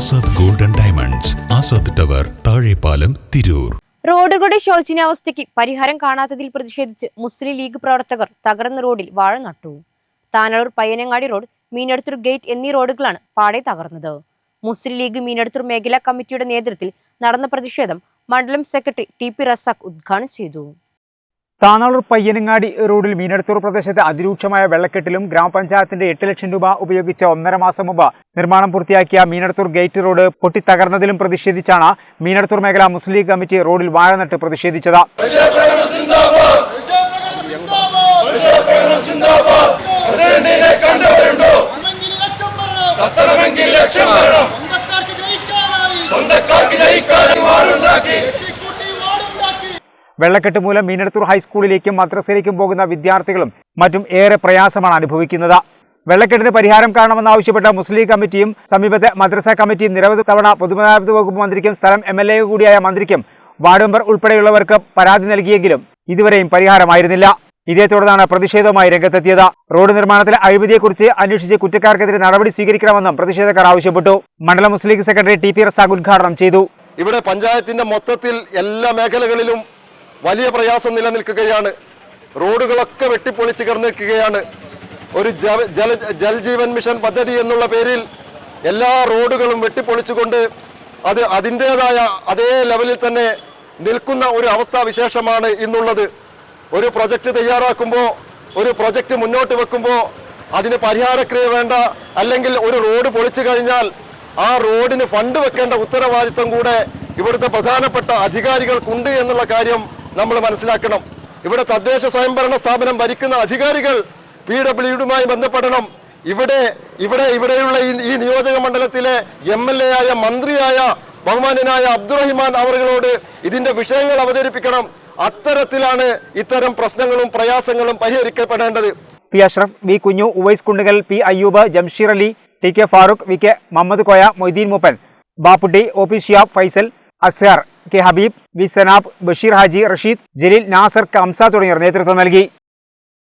Azad golden diamonds Azad tower Thazhepalam Tirur. റോഡുകളുടെ ശോചനീയാവസ്ഥയ്ക്ക് പരിഹാരം കാണാത്തതിൽ പ്രതിഷേധിച്ച് മുസ്ലിം ലീഗ് പ്രവർത്തകർ തകർന്ന റോഡിൽ വാഴ നട്ടു. താനളൂർ പയ്യനങ്ങാടി റോഡ് മീനടുത്തൂർ ഗേറ്റ് എന്നീ റോഡുകളാണ് പാടെ തകർന്നത്. മുസ്ലിം ലീഗ് മീനടുത്തൂർ മേഖലാ കമ്മിറ്റിയുടെ നേതൃത്വത്തിൽ നടന്ന പ്രതിഷേധം മണ്ഡലം സെക്രട്ടറി ടി പി റസാഖ് ഉദ്ഘാടനം ചെയ്തു. താനാളൂർ പയ്യനങ്ങാടി റോഡിൽ മീനടത്തൂർ പ്രദേശത്തെ അതിരൂക്ഷമായ വെള്ളക്കെട്ടിലും ഗ്രാമപഞ്ചായത്തിന്റെ എട്ട് ലക്ഷം രൂപ ഉപയോഗിച്ച ഒന്നര മാസം മുമ്പ് നിർമ്മാണം പൂർത്തിയാക്കിയ മീനടത്തൂർ ഗേറ്റ് റോഡ് പൊട്ടിത്തകർന്നതിലും പ്രതിഷേധിച്ചാണ് മീനടത്തൂർ മേഖല മുസ്ലിം ലീഗ് കമ്മിറ്റി റോഡിൽ വാഴ നട്ട് പ്രതിഷേധിച്ചത്. വെള്ളക്കെട്ട് മൂലം മീനടത്തൂർ ഹൈസ്കൂളിലേക്കും മദ്രസയിലേക്കും പോകുന്ന വിദ്യാർത്ഥികളും മറ്റും ഏറെ പ്രയാസമാണ് അനുഭവിക്കുന്നത്. വെള്ളക്കെട്ടിന് പരിഹാരം കാണണമെന്നാവശ്യപ്പെട്ട മുസ്ലിം ലീഗ് കമ്മിറ്റിയും സമീപത്തെ മദ്രസ കമ്മിറ്റിയും നിരവധി തവണ പൊതുമരാമത്ത് വകുപ്പ് മന്ത്രിക്കും സ്ഥലം എം എൽ എ കൂടിയായ മന്ത്രിക്കും വാർഡ് മെമ്പർ ഉൾപ്പെടെയുള്ളവർക്ക് പരാതി നൽകിയെങ്കിലും ഇതുവരെയും പരിഹാരമായിരുന്നില്ല. ഇതേ തുടർന്നാണ് പ്രതിഷേധവുമായി രംഗത്തെത്തിയത്. റോഡ് നിർമ്മാണത്തിലെ അഴിമതിയെക്കുറിച്ച് അന്വേഷിച്ച് കുറ്റക്കാർക്കെതിരെ നടപടി സ്വീകരിക്കണമെന്നും പ്രതിഷേധക്കാർ ആവശ്യപ്പെട്ടു. മണ്ഡല Muslim League secretary T P Razak ഉദ്ഘാടനം ചെയ്തു. ഇവിടെ പഞ്ചായത്തിന്റെ മൊത്തത്തിൽ എല്ലാ മേഖലകളിലും വലിയ പ്രയാസം നിലനിൽക്കുകയാണ്. റോഡുകളൊക്കെ വെട്ടിപ്പൊളിച്ച് കിടന്നിരിക്കുകയാണ്. ഒരു ജല ജൽജീവൻ മിഷൻ പദ്ധതി എന്നുള്ള പേരിൽ എല്ലാ റോഡുകളും വെട്ടിപ്പൊളിച്ചുകൊണ്ട് അത് അതിന്റെതായ അതേ ലെവലിൽ തന്നെ നിൽക്കുന്ന ഒരു അവസ്ഥാവിശേഷമാണ് ഇന്നുള്ളത്. ഒരു പ്രൊജക്റ്റ് തയ്യാറാക്കുമ്പോൾ ഒരു പ്രൊജക്റ്റ് മുന്നോട്ട് വെക്കുമ്പോൾ അതിന് പരിഹാരക്രിയ വേണ്ട അല്ലെങ്കിൽ ഒരു റോഡ് പൊളിച്ചു കഴിഞ്ഞാൽ ആ റോഡിന് ഫണ്ട് വെക്കേണ്ട ഉത്തരവാദിത്വം കൂടെ ഇവിടുത്തെ പ്രധാനപ്പെട്ട അധികാരികൾക്കുണ്ട് എന്നുള്ള കാര്യം നമ്മൾ മനസ്സിലാക്കണം. ഇവിടെ തദ്ദേശ സ്വയംഭരണ സ്ഥാപനം ഭരിക്കുന്ന അധികാരികൾ പി ഡബ്ല്യുഡിയുമായി ബന്ധപ്പെടണം. ഇവിടെ ഇവിടെ ഇവിടെയുള്ള ഈ നിയോജക മണ്ഡലത്തിലെ എം എൽ എ ആയ മന്ത്രിയായ ബഹുമാന്യനായ അബ്ദുറഹിമാൻ അവറുകളോട് ഇതിന്റെ വിഷയങ്ങൾ അവതരിപ്പിക്കണം. അത്തരത്തിലാണ് ഇത്തരം പ്രശ്നങ്ങളും പ്രയാസങ്ങളും പരിഹരിക്കപ്പെടേണ്ടത്. P Ashraf V Kunju Uwais Kundukal P Ayyub Jamsheer Ali T K Farooq V K Muhammad Koya Moideen Mooppan Bapputty O P Shiyab Faisal Asyar K Habeeb V Sanab Basheer Haji Rasheed Jaleel Nasar Kamsa തുടങ്ങിയവർ നേതൃത്വം നൽകി